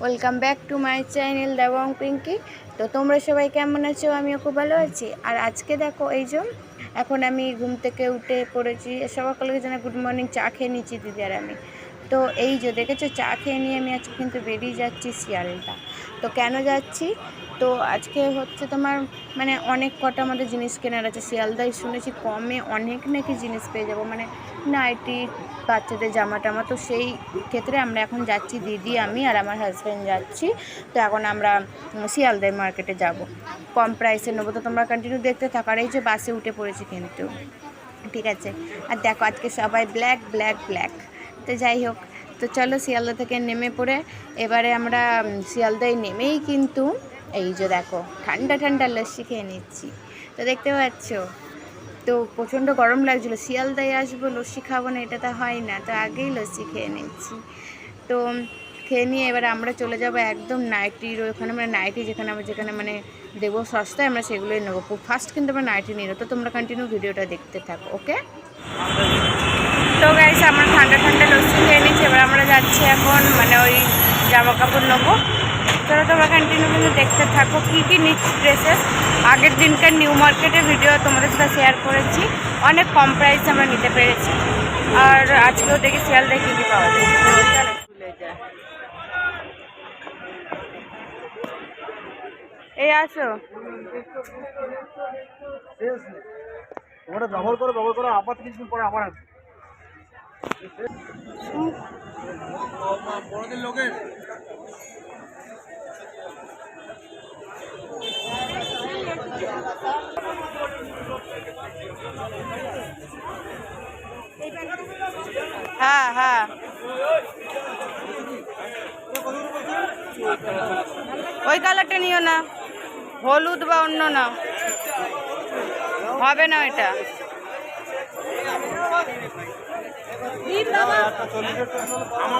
Welcome back to my channel Debang Pinky. তো তোমরা সবাই কেমন আছো? আমিও খুব ভালো আছি। আর আজকে দেখো, এই যে এখন আমি ঘুম থেকে উঠে পড়েছি। সকালে যেন গুড মর্নিং চা খেয়ে নিচ্ছি, দিদি আর আমি। তো এই যে দেখেছ, চা খেয়ে নিয়ে আমি আজকে কিন্তু বেরিয়ে যাচ্ছি শিয়ালদা। তো কেন যাচ্ছি? তো আজকে হচ্ছে তোমার মানে অনেক কটা আমাদের জিনিস কেনার আছে। শিয়ালদায় শুনেছি কমে অনেক নাকি জিনিস পেয়ে যাব। মানে নাইটি, বাচ্চাদের জামা টামা তো সেই ক্ষেত্রে আমরা এখন যাচ্ছি, দিদি, আমি আর আমার হাজব্যান্ড যাচ্ছি। তো এখন আমরা শিয়ালদায় মার্কেটে যাব। কম প্রাইসে নেব। তো তোমরা কন্টিনিউ দেখতে থাকার এই যে বাসে উঠে পড়েছি কিন্তু। ঠিক আছে? আর দেখো, আজকে সবাই ব্ল্যাক ব্ল্যাক ব্ল্যাক তো যাই হোক, তো চলো শিয়ালদা থেকে নেমে পড়ে। এবারে আমরা শিয়ালদায় নেমেই কিন্তু এই যে দেখো, ঠান্ডা ঠান্ডা লস্যি খেয়ে নিচ্ছি। তো দেখতে পাচ্ছ? তো প্রচণ্ড গরম লাগছিল। শিয়ালদায় আসব, লস্যি খাব না, এটা তো হয় না। তো আগেই লস্যি খেয়ে নিচ্ছি। তো, খেয়ে নিয়ে এবার আমরা চলে যাব একদম নাইটির ওখানে মানে নাইটি যেখানে আমরা, যেখানে মানে দেবো সস্তায়, আমরা সেগুলোই নেব। ফার্স্ট কিন্তু আমরা নাইটি নিয়ে তো তোমরা কন্টিনিউ ভিডিওটা দেখতে থাকো ওকে তো গাইস আমরা ঠান্ডা ঠান্ডা লস্যি খেয়ে নিচ্ছি, এবার আমরা যাচ্ছি এখন মানে ওই জামা কাপড় নেব। চলো তোমরা কন্টিনিউ কিন্তু দেখতে থাকো কী কী নিচ্ছি ড্রেসেস আগের দিনকার নিউ মার্কেটের ভিডিও তোমাদের সাথে শেয়ার করেছি, অনেক কম প্রাইসে আমরা নিতে পেরেছি। আর আজকেও দেখি শেয়ার দেখি কী পাওয়া যায়। এই আসো। তোমরা ব্যবহার করো ব্যবহার করো, আবার কিছুদিন পরে আবার আসবে। বড়দের লোকের হ্যাঁ হ্যাঁ। ওই কালারটা নিও না। হলুদ বা অন্য না। হবে না এটা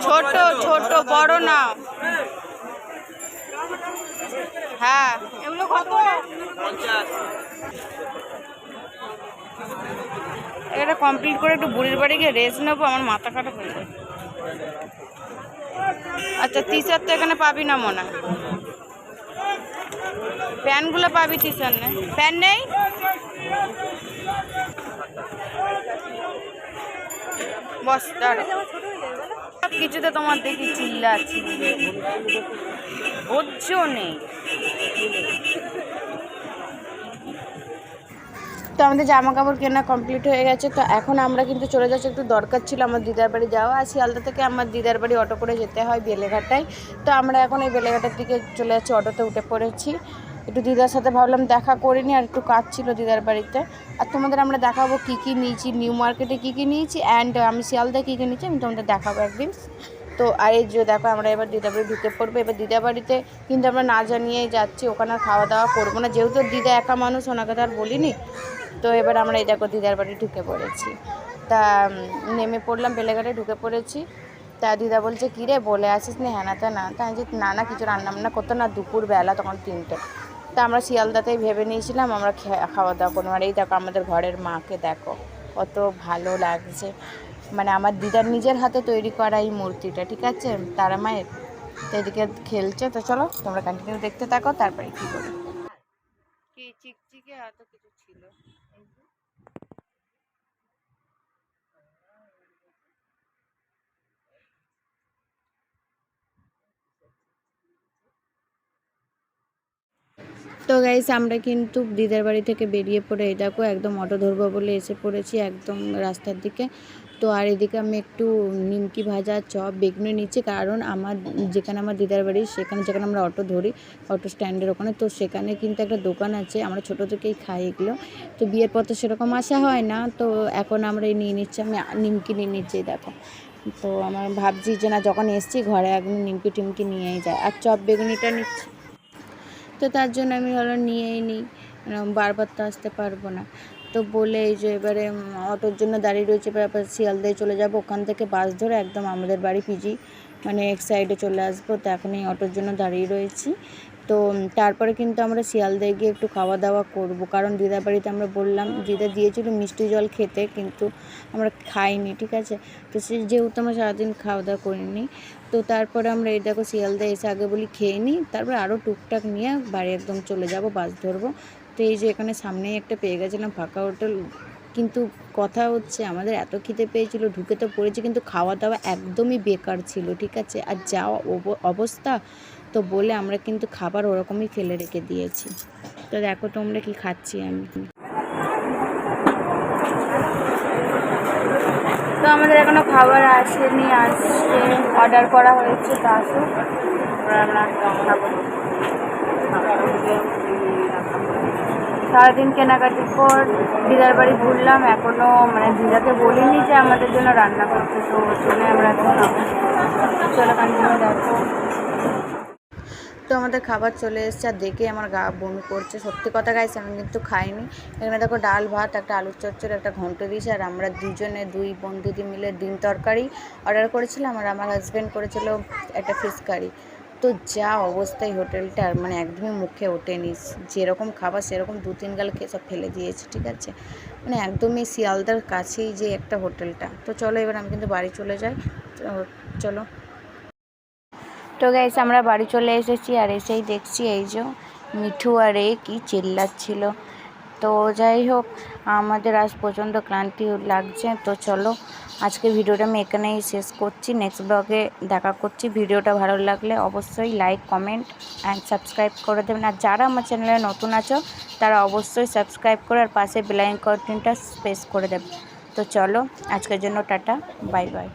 ছোট ছোট বড় না। হ্যাঁ। এগুলো কত? এটা কমপ্লিট করে একটু বুড়ির বাড়ি গিয়ে রেস্ট নেব আমার মাথা কাটা হয়ে যায় আচ্ছা টি শার্ট তো এখানে পাবি না মনে প্যান্টগুলো পাবি টি শার্ট নেই প্যান্ট নেই? সব কিছুতে তোমার দেখি চিল্লাচ্ছি। ধৈর্য নেই তো আমাদের জামা কাপড় কেনা কমপ্লিট হয়ে গেছে, তো এখন আমরা কিন্তু চলে যাচ্ছি, একটু দরকার ছিল আমার দিদার বাড়ি যাওয়া। আর শিয়ালদা থেকে আমার দিদার বাড়ি অটো করে যেতে হয় বেলেঘাটায়। তো আমরা এখন এই বেলেঘাটার দিকে চলে যাচ্ছি, অটোতে উঠে পড়েছি। একটু দিদার সাথে ভাবলাম দেখা করিনি আর একটু কাজ ছিল দিদার বাড়িতে। আর তোমাদের আমরা দেখাবো কী কী নিয়েছি নিউ মার্কেটে কী কী নিয়েছি অ্যান্ড আমি শিয়ালদায় কী কী নিয়েছি, আমি তোমাদের দেখাবো একদিন। তো, আর এই যে দেখো, আমরা এবার দিদা বাড়ি ঢুকে পড়ব। এবার দিদা বাড়িতে কিন্তু আমরা না জানিয়েই যাচ্ছি, ওখানে খাওয়া দাওয়া করব না। যেহেতু দিদা একা মানুষ, ওনাকে তো আর বলিনি। তো এবার আমরা এই দেখো দিদার বাড়ি ঢুকে পড়েছি। তা নেমে পড়লাম, বেলেঘাটে ঢুকে পড়েছি। তা দিদা বলছে কী রে বলে আসিস না হ্যাঁ না তা না। তা যে, না না, কিছু রান্না বান্না করতো না দুপুর বেলা তখন তিনটে। তা আমরা শিয়ালদাতেই ভেবে নিয়েছিলাম, আমরা খাওয়া দাওয়া করব। আর এই দেখো, আমাদের ঘরের মাকে দেখো, কত ভালো লাগছে। মানে আমার দিদার নিজের হাতে তৈরি করা এই মূর্তিটা, ঠিক আছে? তারা মায়ের। তো এদিকে খেলছে, তো চলো, তোমরা কন্টিনিউ দেখতে থাকো, তারপরে কী করি। কি, চিকচিকে এত কিছু ছিল? তো গাইস আমরা কিন্তু দিদার বাড়ি থেকে বেরিয়ে পড়ে, এই দেখো একদম অটো ধরবো বলে এসে পড়েছি একদম রাস্তার দিকে। তো আর এদিকে আমি একটু নিমকি ভাজা, চপ, বেগুনি নিচ্ছি, কারণ আমার যেখানে আমার দিদার বাড়ি, সেখানে যেখানে আমরা অটো ধরি, অটো স্ট্যান্ডের ওখানে, তো সেখানে কিন্তু একটা দোকান আছে, আমরা ছোটো থেকেই খাই এগুলো। তো বিয়ের পর তো সেরকম আসা হয় না, তো এখন আমরা এই নিয়ে নিচ্ছি, আমি নিমকি নিয়ে নিচ্ছি দেখো। তো আমার ভাবছি যে না, যখন এসছি, ঘরে একদম নিমকি টিমকি নিয়েই যায় আর চপ, বেগুনিটা নিচ্ছি। তো তার জন্য আমি ভালো নিয়েই নিই। বারবার তো আসতে পারব না। তো বলে এই যে এবারে অটোর জন্য দাঁড়িয়ে রয়েছে, এবার আবার শিয়ালদায় চলে যাব। ওখান থেকে বাস ধরে একদম আমাদের বাড়ি পিজি মানে এক সাইডে চলে আসব। তো এখন এই অটোর জন্য দাঁড়িয়ে রয়েছি। তো তারপরে কিন্তু আমরা শিয়ালদায় গিয়ে একটু খাওয়া দাওয়া করব। কারণ দিদার বাড়িতে আমরা বললাম, দিদা দিয়েছিল মিষ্টি জল খেতে, কিন্তু আমরা খাইনি, ঠিক আছে? তো সে যেহেতু আমরা সারাদিন খাওয়া দাওয়া করিনি, তো তারপরে আমরা এই দেখো শিয়ালদা এসে আগে বলি খেয়ে নিই তারপরে আরও টুকটাক নিয়ে বাড়ি একদম চলে যাব, বাস ধরবো। তো এই যে এখানে সামনেই একটা পেয়ে গেছিলাম ফাঁকা হোটেল, কিন্তু কথা হচ্ছে আমাদের এত খিদে পেয়েছিল, ঢুকে তো পড়েছি, কিন্তু খাওয়া দাওয়া একদমই বেকার ছিল, ঠিক আছে? আর যা অব- অবস্থা তো বলে আমরা কিন্তু খাবার ওরকমই ফেলে রেখে দিয়েছি। তো দেখো তোমরা কি খাচ্ছি আমি। তো আমাদের এখনও খাবার আসেনি, আসছে। অর্ডার করা হয়েছে, তো আসুক সারাদিন কেনাকাটির পর দিদার বাড়ি ঘুরলাম, এখনও মানে দিদাকে বলিনি যে আমাদের জন্য রান্না করতে, তো জন্য আমরা এখন। চলো কন্টিনিউ দেখো। তো আমাদের খাবার চলে এসেছে, আর দেখে আমার গা বমি করছে। সত্যি কথা গাইছে আমি কিন্তু খাইনি। এখানে দেখো ডাল ভাত, একটা আলুর চচ্চড়ি, একটা ঘন্ট দিয়েছে, আর আমরা দুজনে দুই বন্ধুদি মিলে ডিম তরকারি অর্ডার করেছিলাম, আর আমার হাজব্যান্ড করেছিল একটা ফিশ কারি তো যা অবস্থায় হোটেলটার মানে একদমই মুখে ওঠেনি। যেরকম খাবার, সেরকম দু তিন গাল খেয়ে সব ফেলে দিয়েছে, ঠিক আছে? মানে একদমই শিয়ালদার কাছেই যে একটা হোটেলটা। তো চলো এবার আমি কিন্তু বাড়ি চলে যাই। চলো। তো গাইস আমরা বাড়ি চলে এসেছি আর এসেই দেখছি এই যে মিঠু আর এ কি চিল্লাচ্ছিল। তো যাই হোক, আমাদের আজ প্রচণ্ড ক্লান্তি লাগছে। তো চলো আজকে ভিডিওটা আমি এখানেই শেষ করছি। নেক্সট ব্লগে দেখা করছি। ভিডিওটা ভালো লাগলে অবশ্যই লাইক কমেন্ট অ্যান্ড সাবস্ক্রাইব করে দেবেন। আর যারা আমার চ্যানেলে নতুন আছো, তারা অবশ্যই সাবস্ক্রাইব করে আর পাশে বেলাইন কন্টেন্টটা স্পেস করে দেবে তো চলো, আজকের জন্য টাটা বাই বাই